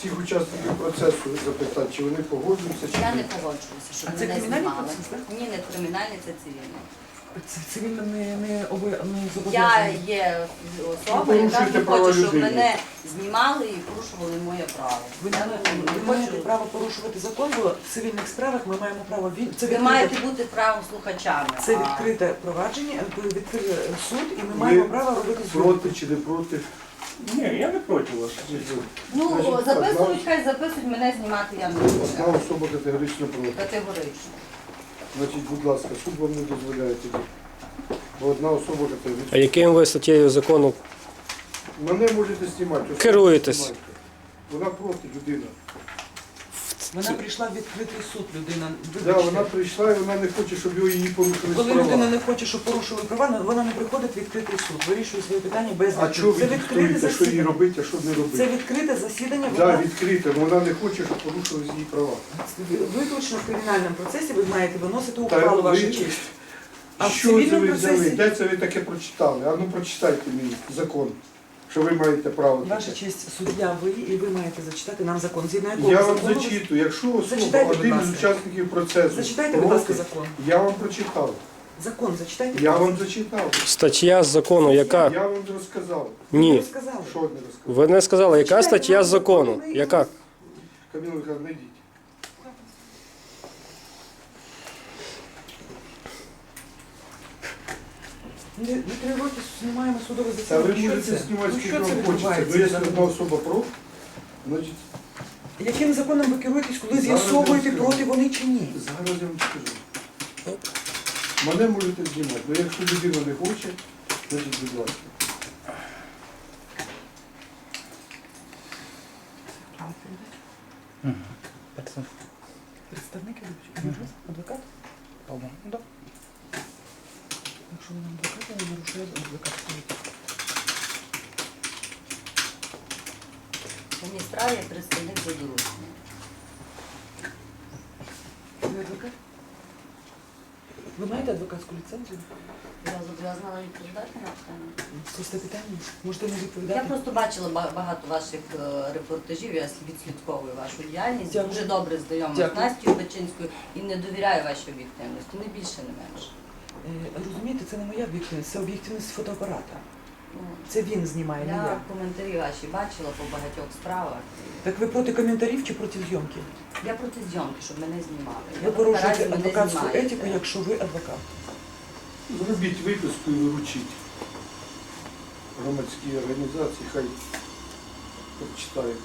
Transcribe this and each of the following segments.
всіх учасників процесу запитати, чи вони погоджуються, чи Я ні. не погоджуюся, щоб А це мене кримінальний знімали. процес, так? Ні, не кримінальний, це цивільний. Це цивільно не, не, оби, не Я зобов'язаний. є Ви особа, яка порушуєте не права хоче, щоб людини. мене знімали і порушували моє право. Ви, Я не, не ви маєте хочу. право порушувати закон, бо в цивільних справах ми маємо право він. Це Ви відкрите, маєте бути правом слухачами. це а відкрите провадження, е, відкритий суд, і ми маємо право робити зйомки. проти чи не проти. Ні, я не проти вас. Ну, Значить, записують, хай записують, мене знімати я не Одна буду. особа категорично проти. Категорично. Значить, будь ласка, суд вам не дозволяє тоді. Бо одна особа А категорично. яким ви статтєю закону Мене можете знімати. особисто Керуєтесь. знімайте. Вона проти людина. Вона прийшла в відкритий суд, людина. Да, Вибачте. вона прийшла і вона не хоче, щоб його її порушили Коли права. людина не хоче, щоб порушили права, вона не приходить в відкритий суд, вирішує свої питання без А чого ви диктуєте, що їй робити, а що не робити? Це відкрите засідання. Так, Вона відкрите, але вона не хоче, щоб порушили її права. виключно в кримінальному процесі ви маєте виносити ухвалу ви- ваша честь. А в що це цивільному ви взяли? процесі Де це ви таке прочитали? А ну прочитайте мені закон, що ви маєте право. ваша таке. честь суддя ви і ви маєте зачитати нам закон. Згідно якого Я вам закону ви- зачитую, якщо особа, Зачитайте, будь один з учасників процесу, Зачитайте, будь ласка, проти, закон. я вам прочитав. Закон зачитайте. Я вам зачитав. стаття з закону, яка? Я вам розказав. Ні. Що не розказав? Ви не сказали, яка стаття з закону? Яка? Каміло Михайловна, йдіть. Не, не три роки знімаємо судове Та ви можете це? знімати Ну, скільки що це вам хочеться. відбувається Ну, якщо одна взагалі? особа проти, значить Яким законом ви керуєтесь, коли Зараз з'ясовуєте, я проти вони чи ні? зараз я вам скажу. Мене можете знімати, але якщо людина не хоче, значить, будь ласка. Представник адвокат? Ви нам адвокат, то не нарушує адвокатську етику. У справі я представник за. Ви адвокат? Ви маєте адвокатську ліцензію? Я зобов'язана відповідати на питання. Просто питання. Можете не Я відповідати? просто бачила ба- багато ваших е, репортажів, я відслідковую вашу діяльність. Дякую. Дуже добре знайома з Дякую. Настю Бачинською і не довіряю вашій об'єктивності, не більше, не менше. Е, Розумієте, це не моя об'єктивність, це об'єктивність фотоапарата. Це він знімає, не Я я. коментарі ваші бачила по багатьох справах. Так ви проти коментарів чи проти зйомки? Я проти зйомки, щоб мене знімали. Ви наразі порушуєте мене адвокатську знімаєте. етику, якщо ви адвокат. Зробіть виписку і виручіть. Громадські організації, хай прочитають.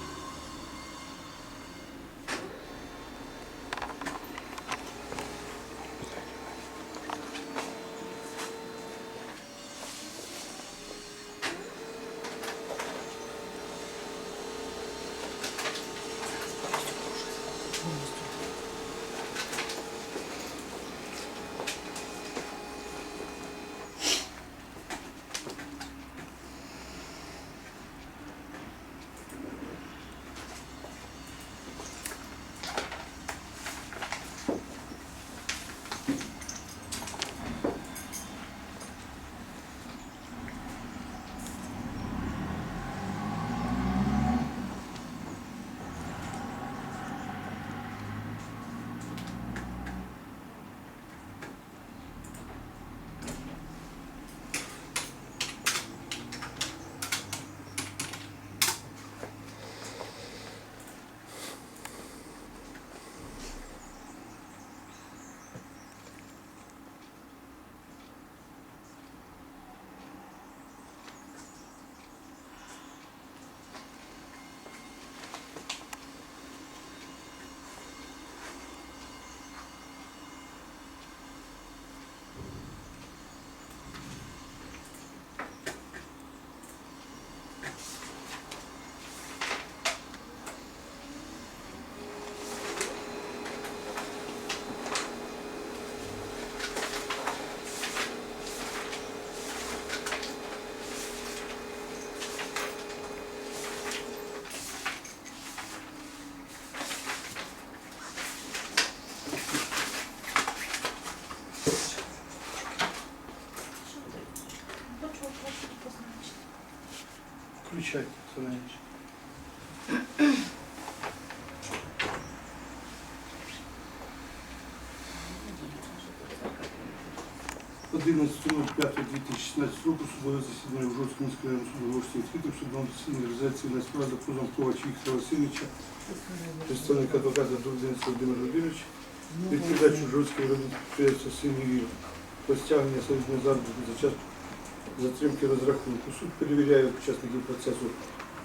Включайте, Сергеевич. Одинадцятого п'ятого дві тисячі шістнадцять року судове в Жорстському районному на справі за позов Ковача Віктора адвоката Дубзенця Володимира Володимировича, відповідач Жорстського районного підприємства «Синій Вір» про стягнення середньої затримки розрахунку. Суд перевіряє учасників процесу.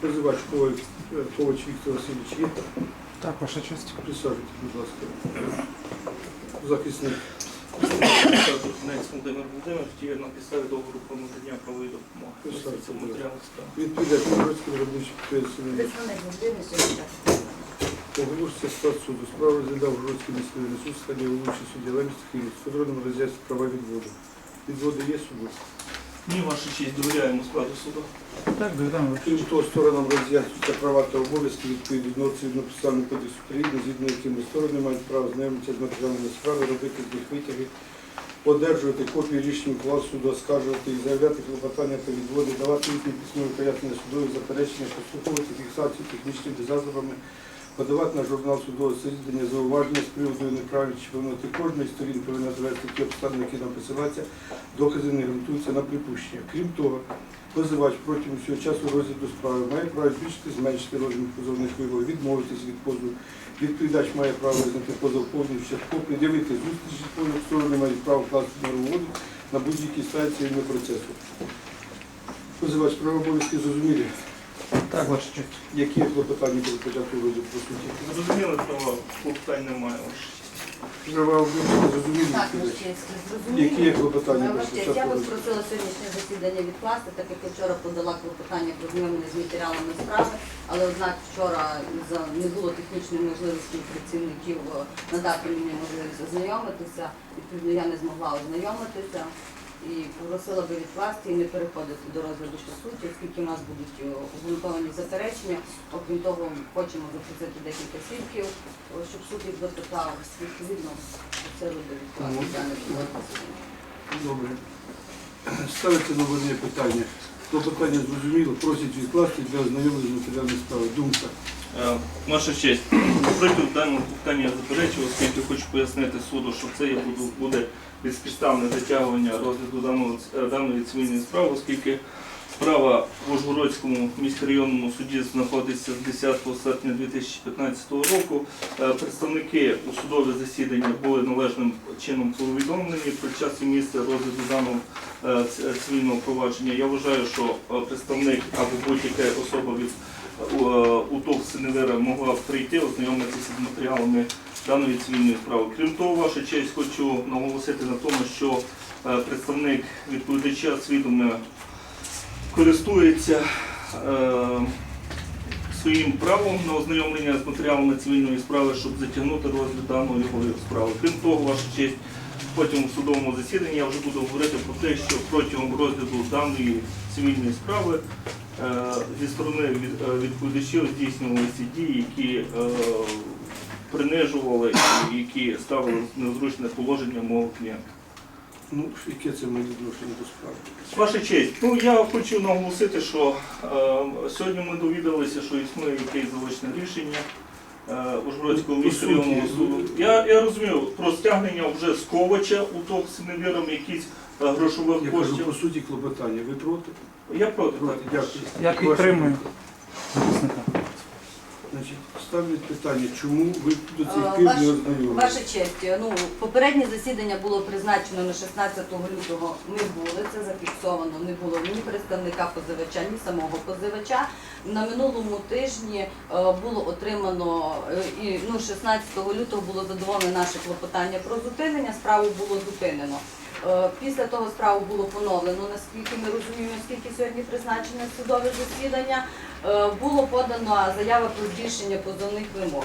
Позивач Ковач Ковач Віктор Васильович є. Так, ваша честь. Присаджуйтесь, будь ласка. Захисник. Володимир Володимирович діє на підставі договору про надання правової допомоги. Представте, Це матеріал справи. Відповідач Ужгородського виробничого підприємства «Синій Представник Володимир сьогодні. Оголошується склад суду. Справу розглядав Ужгородський міський районний суд в складі головуючий суддя Київ. З федеральним права відводу. Відводи є суду. Ні, ваша честь, довіряємо складу суду. Так, ваша Крім того, сторонам роз'яснюються права та обов'язки відповідно до цивільно-процесуального кодексу України, згідно якими сторони мають право знайомитися з матеріалами справи, робити з них витяги, одержувати копії рішень ухвал суду, оскаржувати і заявляти клопотання та відводи, давати їхні письмові пояснення судові заперечення, підслуховувати фіксацію технічними засобами, подавати на журнал судового засідання зауваження з приводу неправильності чи повноти кожної сторін повинна довести ті обставини, які нам посилаються, докази не ґрунтуються на припущення. Крім того, позивач протягом всього часу розгляду справи має право збільшити, зменшити розмір позовних вимог, відмовитися від позову. Відповідач має право визнати позов повністю частково, пред'явити зустріч з позовом, сторони мають право вкласти на угоду на будь-якій стадії цивільного процесу. Позивач права обов'язки зрозумілі, Так, ваша честь. які клопотання про початку розгляду по суті. Зрозуміли права, клопотань немає. Зрозумілі. Так, Які є клопотання початку я би розгляду? просила сьогоднішнє засідання відкласти, так як я вчора подала клопотання про знайомлення з матеріалами справи, але однак вчора за- не було технічної можливості у працівників е, надати мені можливість ознайомитися. Відповідно, я не змогла ознайомитися і попросила би відкласти і не переходити до розгляду по суті, оскільки у нас будуть е, обґрунтовані заперечення. Окрім того, хочемо запросити декілька свідків, е, щоб суд їх допитав. Відповідно, просили би відкласти. Добре. Ставиться на одне питання. Клопотання зрозуміло, просять відкласти для ознайомлення з матеріальною справи. Думка. Е, Ваша честь, проти даного питання заперечую, оскільки хочу пояснити суду, що це буде безпідставне затягування розгляду е, даної цивільної справи, оскільки справа в Ужгородському міськрайонному суді знаходиться з 10 серпня 2015 року. Е, Представники у судове засідання були належним чином повідомлені про час і місце розгляду даного е, цивільного провадження. Я вважаю, що представник або будь-яка особа від УТОВ Синевера могла прийти, ознайомитися з матеріалами даної цивільної справи. Крім того, ваша честь, хочу наголосити на тому, що е, представник відповідача свідомо користується е, своїм правом на ознайомлення з матеріалами цивільної справи, щоб затягнути розгляд даної справи. Крім того, ваша честь, потім в судовому засіданні я вже буду говорити про те, що протягом розгляду даної цивільної справи е, зі сторони е, відповідачів здійснювалися дії, які е, принижували і які ставили в незручне положення мого клієнта. Ну, яке це має відношення до справи? Ваша честь, ну я хочу наголосити, що е, сьогодні ми довідалися, що існує якесь заочне рішення е, Ужгородського По міськрайонного суду. Я, я розумію про стягнення вже з Ковача у того синевіром якісь е, грошових Я кажу, коштів. по суті, клопотання. Ви проти? Я проти. Проти. так. Дякую. Я підтримую ставлять питання, чому ви до Е, цих пір не ознайомилися? Ваша честь, ну попереднє засідання було призначено на 16 лютого. Ми були це зафіксовано. Не було ні представника позивача, ні самого позивача. На минулому тижні е, було отримано е, і ну 16 лютого було задоволене наше клопотання про зупинення. Справу було зупинено. Е, Після того справу було поновлено, наскільки ми розуміємо, скільки сьогодні призначене судове засідання. Е, Було подано заява про збільшення позовних вимог.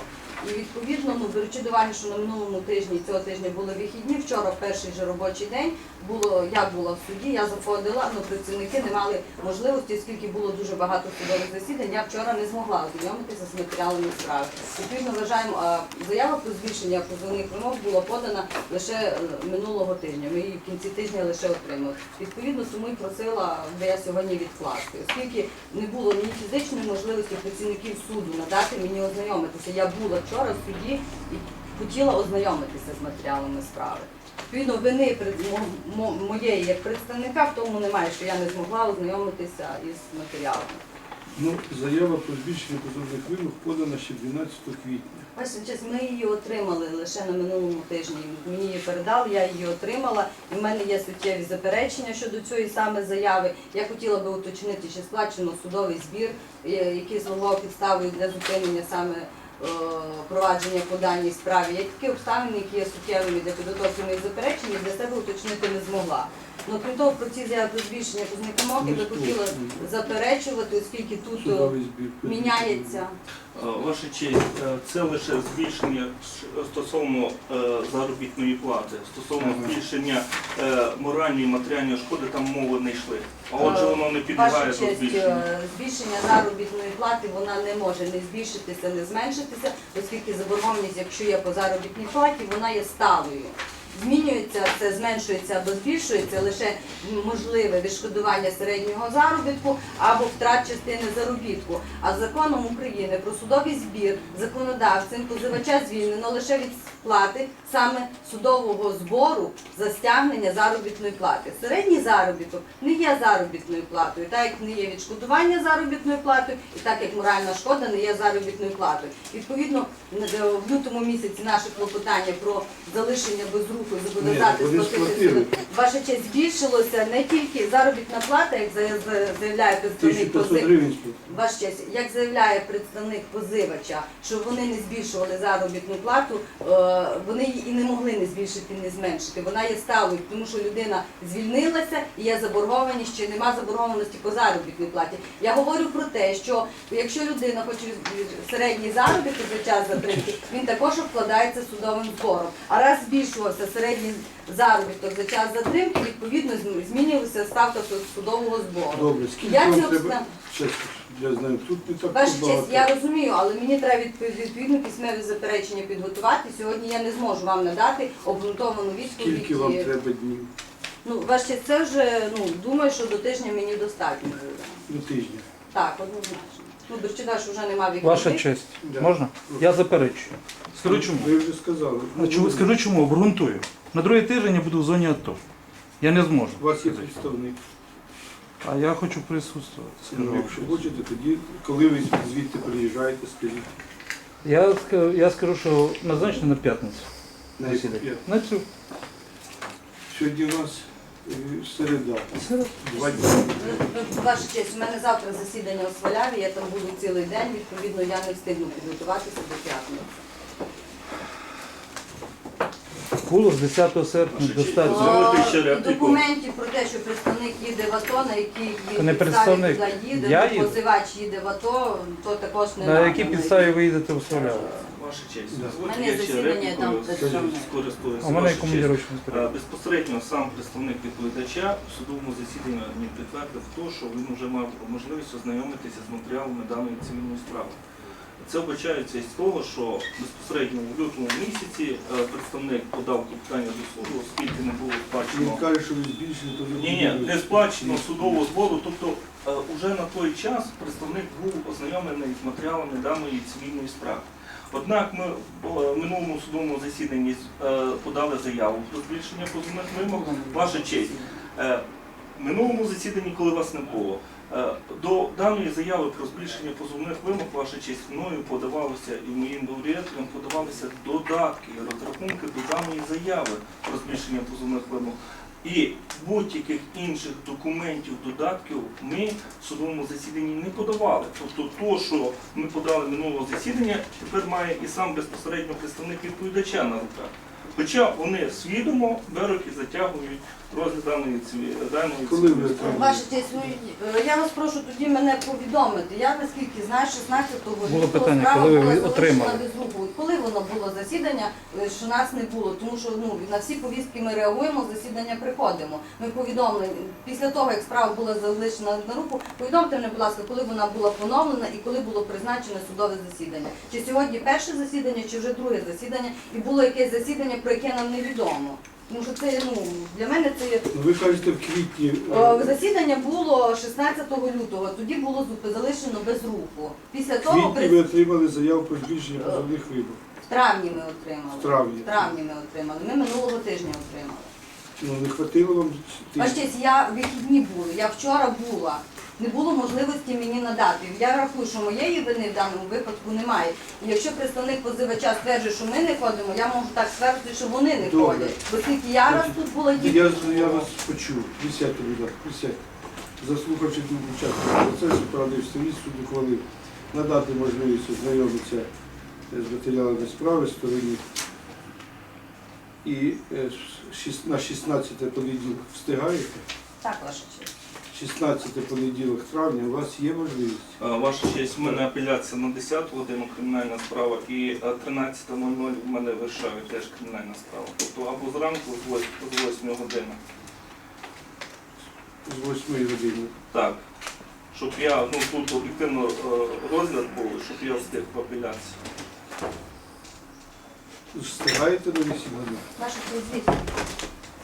І відповідно, ну беручи до уваги, що на минулому тижні цього тижня були вихідні. Вчора, в перший же робочий день, було я була в суді, я заходила, але працівники не мали можливості, оскільки було дуже багато судових засідань. Я вчора не змогла ознайомитися з матеріалами справи. Відповідно, вважаємо, а, заява про збільшення позовних вимог була подана лише е, минулого тижня. Ми її в кінці тижня лише отримали. Відповідно, і просила би я сьогодні відкласти, оскільки не було ні фізичної можливості працівників суду надати мені ознайомитися. Я була вчора в суді і хотіла ознайомитися з матеріалами справи. Відповідно, вини моєї як представника в тому немає, що я не змогла ознайомитися із матеріалами. Ну, заява про збільшення позовних вимог подана ще 12 квітня. Ваша честь, ми її отримали лише на минулому тижні. Мені її передали, я її отримала. І в мене є суттєві заперечення щодо цієї саме заяви. Я хотіла би уточнити, чи сплачено судовий збір, е, який слугував підставою для зупинення саме провадження по даній справі. Є такі обставини, які є суттєвими для підготовки моїх заперечень, для себе уточнити не змогла. Ну, крім того, про ці заяви про збільшення позовних вимог я би хотіла заперечувати, оскільки тут е, міняється. Е, Ваша честь, е, це лише збільшення стосовно заробітної плати, стосовно збільшення моральної і матеріальної шкоди, там мови не йшли. А отже, воно не підлягає до збільшення. збільшення заробітної плати вона не може не збільшитися, не зменшитися, оскільки заборгованість, якщо є по заробітній платі, вона є сталою. Змінюється це, зменшується або збільшується лише можливе відшкодування середнього заробітку або втрат частини заробітку. А законом України про судовий збір законодавцем позивача звільнено лише від сплати саме судового збору за стягнення заробітної плати. Середній заробіток не є заробітною платою, так як не є відшкодування заробітною платою, і так як моральна шкода не є заробітною платою. Відповідно, в лютому місяці наше клопотання про залишення без руху і зобов'язати Ні, вони сплатити сплатили. Ваша честь збільшилося не тільки заробітна плата, як зая- за- заявляє представник 1500 позив. гривень сплатили. Ваш честь, як заявляє представник позивача, що вони не збільшували заробітну плату, е, вони її і не могли не збільшити, не зменшити. Вона є сталою, тому що людина звільнилася і є заборгованість, чи нема заборгованості по заробітній платі. Я говорю про те, що якщо людина хоче середній заробіток за час затримки, він також обкладається судовим збором. А раз збільшувався середній заробіток за час затримки, відповідно зм- змінювалася ставка судового збору. Добре, скільки Я вам треба? Я знаю, тут не так Ваша багато. честь, я розумію, але мені треба відпов- відповідно письмеві заперечення підготувати. Сьогодні я не зможу вам надати обґрунтовану відповідь. Скільки вам треба днів? Ну, ваша честь, це вже ну думаю, що до тижня мені достатньо буде. До тижня. Так, однозначно. Ну, дочитаю, що вже нема вікна. Ваша честь. Да. Можна? Я заперечую. Скажу чому. Ви вже сказали. А чому- Скажу чому, обґрунтую. На другий тиждень я буду в зоні АТО. Я не зможу. У вас є представник. А я хочу присутствувати. Ну, якщо хочете, тоді, коли ви звідти приїжджаєте, скажіть. Я, ска- я скажу, що назначено на п'ятницю. На засідання. яку На цю. Сьогодні у нас е, середа. Два дні. Ваша честь, у мене завтра засідання у Сваляві, я там буду цілий день, відповідно, я не встигну підготуватися до п'ятниці. Було з 10 серпня достатньо. Дозвольте ще Е. Документів про те, що представник їде в АТО, на якій Та не представник. туди їде, Я ну, їду. позивач їде в АТО, то також не На якій підставі ви їдете у Славяву? Ваша честь, Да. дозвольте, мене я ще засідання там реплікою представник. скористуюся. А мене Ваша честь. командировочний Е, порядок. Безпосередньо сам представник відповідача в судовому засіданні мені підтвердив то, що він вже мав можливість ознайомитися з матеріалами даної цивільної справи. Це вбачається із того, що безпосередньо в лютому місяці е, представник подав клопотання до суду, оскільки не було Він сплачено. каже, що ви збільшили, то ви Ні, ні, не сплачено судового збору. Тобто е, уже на той час представник був ознайомлений з матеріалами даної цивільної справи. Однак ми в е, минулому судовому засіданні е, подали заяву про збільшення позовних вимог. Ваша честь. Е, В минулому засіданні, коли вас не було, е, до даної заяви про збільшення позовних вимог, ваша честь, мною подавалося і моїм лауреатом подавалися додатки, розрахунки до даної заяви про збільшення позовних вимог. І будь-яких інших документів, додатків ми в судовому засіданні не подавали. Тобто то, що ми подали минулого засідання, тепер має і сам безпосередньо представник відповідача на руках. Хоча вони свідомо і затягують розгляд даної циві- даної Коли ви цивільної справи. Ваша честь, ну е, я вас прошу тоді мене повідомити. Я наскільки знаю, 16-го Було питання, справа коли ви була залишена отримали? без руху. Коли воно було засідання, е, що нас не було, тому що ну на всі повістки ми реагуємо, засідання приходимо. Ми повідомлені після того, як справа була залишена на руку. Повідомте мене, будь ласка, коли вона була поновлена і коли було призначене судове засідання. Чи сьогодні перше засідання, чи вже друге засідання, і було якесь засідання, про яке нам невідомо. Тому що це ну для мене це є Ну, Ви кажете, в квітні. Е, е, Засідання було 16 лютого, тоді було зуп- залишено без руху. Після В того квітні при- ви отримали заяву про збільшення позовних виборів. в травні ми отримали. В травні. В травні ми отримали. Ми минулого тижня отримали. Ну, не хватило вам Ваш тижня? я вихідні були, я вчора була. Не було можливості мені надати. Я рахую, що моєї вини в даному випадку немає. І якщо представник позивача стверджує, що ми не ходимо, я можу так стверджувати, що вони не Добре. ходять. Оскільки я раз тут була. Я, я вас почув. Присядьте, будь ласка, присядьте. Заслухавши думку учасників процесу, порадився суд ухвалив надати можливість ознайомитися е, з матеріалами справи стороні. І е, шіс- на 16 понеділок встигаєте? Так, ваша честь. 16 понеділок травня у вас є можливість. Е, Ваша честь, в мене апеляція на 10 годину кримінальна справа і е, 13.00 в мене вирішає теж кримінальна справа. Тобто або зранку з 8, години. З 8 години. Так. Щоб я, ну тут об'єктивно е, розгляд був, щоб я встиг в апеляції. Встигаєте на 8 годин? Ваша честь, звідки?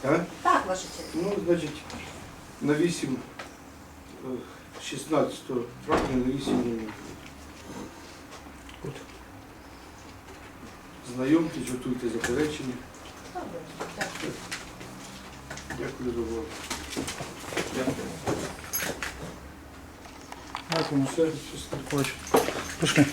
А? Так, ваша честь. Ну, значить, на 8, е, 16 травня на 8 минут. Знайомтесь, готуйте заперечення. Дякую за увагу. Дякую. Дякую. Все, все. Пішли.